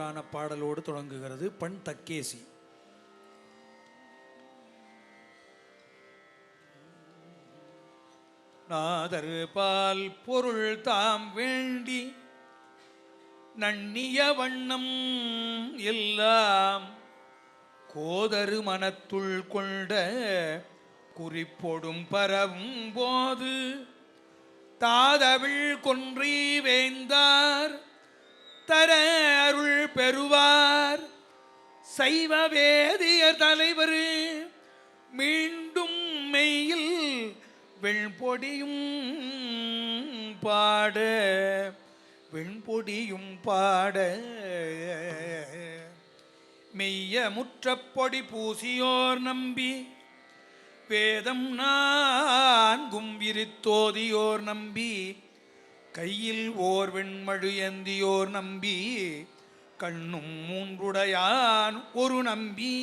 ஆன பாடலோடு தொடங்குகிறது. பண் தக்கேசி. நாதர் பால் பொருள் தாம் வேண்டி நன்னிய வண்ணம் எல்லாம் கோதரு மனத்துள் கொண்ட குறிப்பொடும் பரவும் போது தாதவிழ் கொன்றி வேந்தார் தர பெறுவார். சைவ வேதிய தலைவர் மீண்டும் மெய்யில் வெண்பொடியும் பாட வெண்பொடியும் பாட. மெய்ய முற்றப்பொடி பூசியோர் நம்பி வேதம் நான்கும் விரித்தோதியோர் நம்பி கையில் ஓர் வெண்மழு ஏந்தியோர் நம்பி கண்ணும் மூன்றுடையான் ஒரு நம்பி.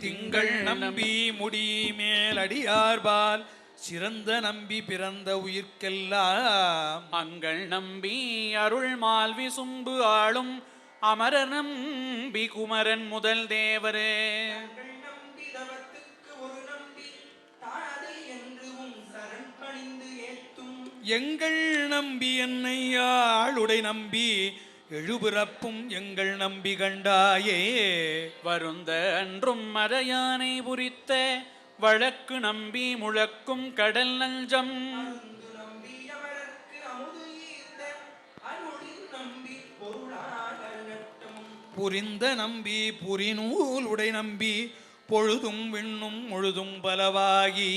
திங்கள் நம்பி முடி மேலடியார்பால். சிறந்த நம்பி பிறந்த உயிர்க்கெல்லாம் அங்கள் நம்பி அருள் மால்வி சும்பு ஆளும் அமரர் நம்பி குமரன் முதல் தேவரே. எங்கள் நம்பி என்னை ஆளுடை நம்பி எழுபிறப்பும் எங்கள் நம்பி கண்டாயே. வருந்த அன்றும் மறையானை புரித்த வழக்கு நம்பி முழக்கும் கடல் நஞ்சம். புரிந்த நம்பி புரிநூல் உடை நம்பி பொழுதும் விண்ணும் முழுதும் பலவாகி.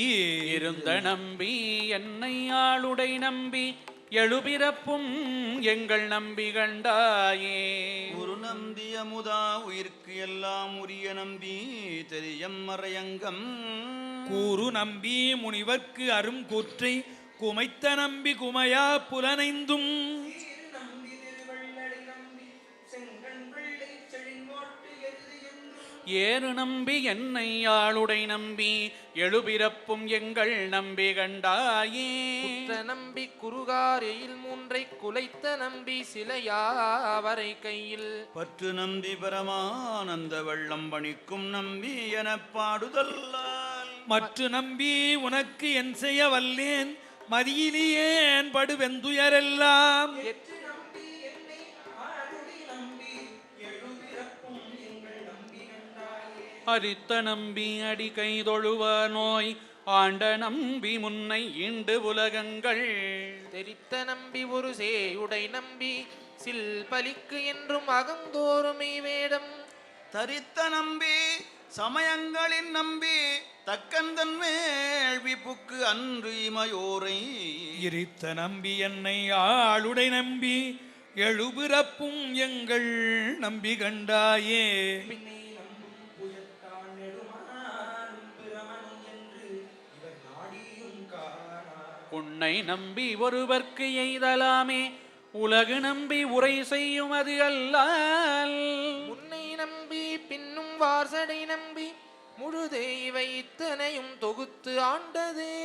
இருந்த நம்பி என்னை ஆளுடை நம்பி எழுபிறப்பும் எங்கள் நம்பி கண்டாயே. ஒரு நம்பி அமுதா உயிர்க்கு எல்லாம் உரிய நம்பி தெரியம் மறையங்கம். கூறு நம்பி முனிவர்க்கு அரும் கூற்றை குமைத்த நம்பி குமையா புலனைந்தும். ஏறு நம்பி என்னை ஆளுடை நம்பி எழுபிறப்பும் எங்கள் நம்பி கண்டாயே. நம்பி குறுகாரையில் மூன்றை குலைத்த நம்பி சிலையாவரை கையில். பற்று நம்பி பரமானந்த வெள்ளம் பணிக்கும் நம்பி எனப் பாடுதல்லால். மற்ற நம்பி உனக்கு என் செய்ய வல்லேன் மதியிலேன் படுவெந்துயரெல்லாம்? எட்டு அரித்த நம்பி அடி கை தொழுவ நோய் ஆண்ட நம்பி முன்னை ஈண்டு உலகங்கள். தெரித்த நம்பி ஒரு சேயுடை நம்பி சில் பலிக்கு என்றும் அகந்தோறுமை வேடம் தரித்த நம்பி சமயங்களின் நம்பி தக்கந்தன் வேள்விப்புக்கு அன்று இமையோரை. இரித்த நம்பி என்னை ஆளுடை நம்பி எழுபிறப்பும் எங்கள் நம்பி கண்டாயே. பின்னை உன்னை நம்பி ஒருவர்க்கு எய்தலாமே. உலகு நம்பி உரை செய்யும் அது அல்லால். முன்னை நம்பி பின்னும் வார்சடை நம்பி முழுதே இவை இத்தனையும் தொகுத்து ஆண்டதே.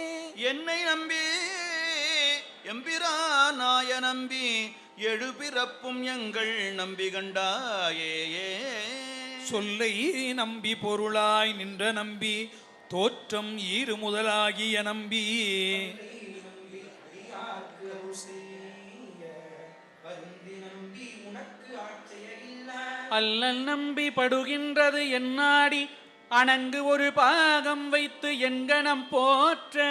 என்னை நம்பி எம்பிரானாய நம்பி எழுபிறப்பும் எங்கள் நம்பி கண்டாயே. சொல்லை நம்பி பொருளாய் நின்ற நம்பி தோற்றம் ஈறு முதலாகிய நம்பி. அல்லல் நம்பி படுகின்றது என்னாடி? அணங்கு ஒரு பாகம் வைத்து என்கணம் போற்ற.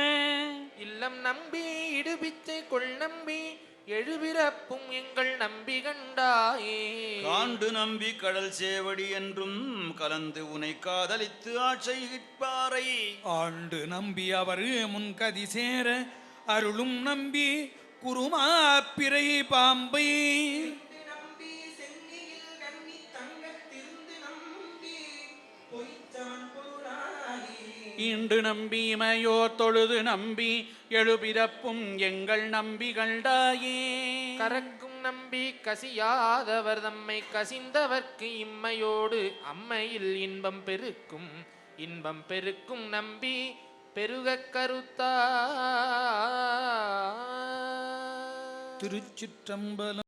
இல்லம் நம்பி இடுபிச்சை கொள் நம்பி எழுபிறப்பும் எங்கள் நம்பி கண்டாயே. காண்டு நம்பி கடல் சேவடி என்றும் கலந்து உனை காதலித்து ஆட்சையிப்பாரை ஆண்டு நம்பி அவர் முன்கதி சேர அருளும் நம்பி குருமா பிறை பாம்பை. ஈண்டு நம்பி இமையோர் தொழுது நம்பி எழுபிறப்பும் எங்கள் நம்பிகள்டாயே கரக்கும் நம்பி கசியாதவர் தம்மை கசிந்தவர்க்கு இம்மையோடு அம்மையில் இன்பம் பெருக்கும் இன்பம் பெருக்கும் நம்பி பெருகக் கருத்தா. திருச்சிற்றம்பலம்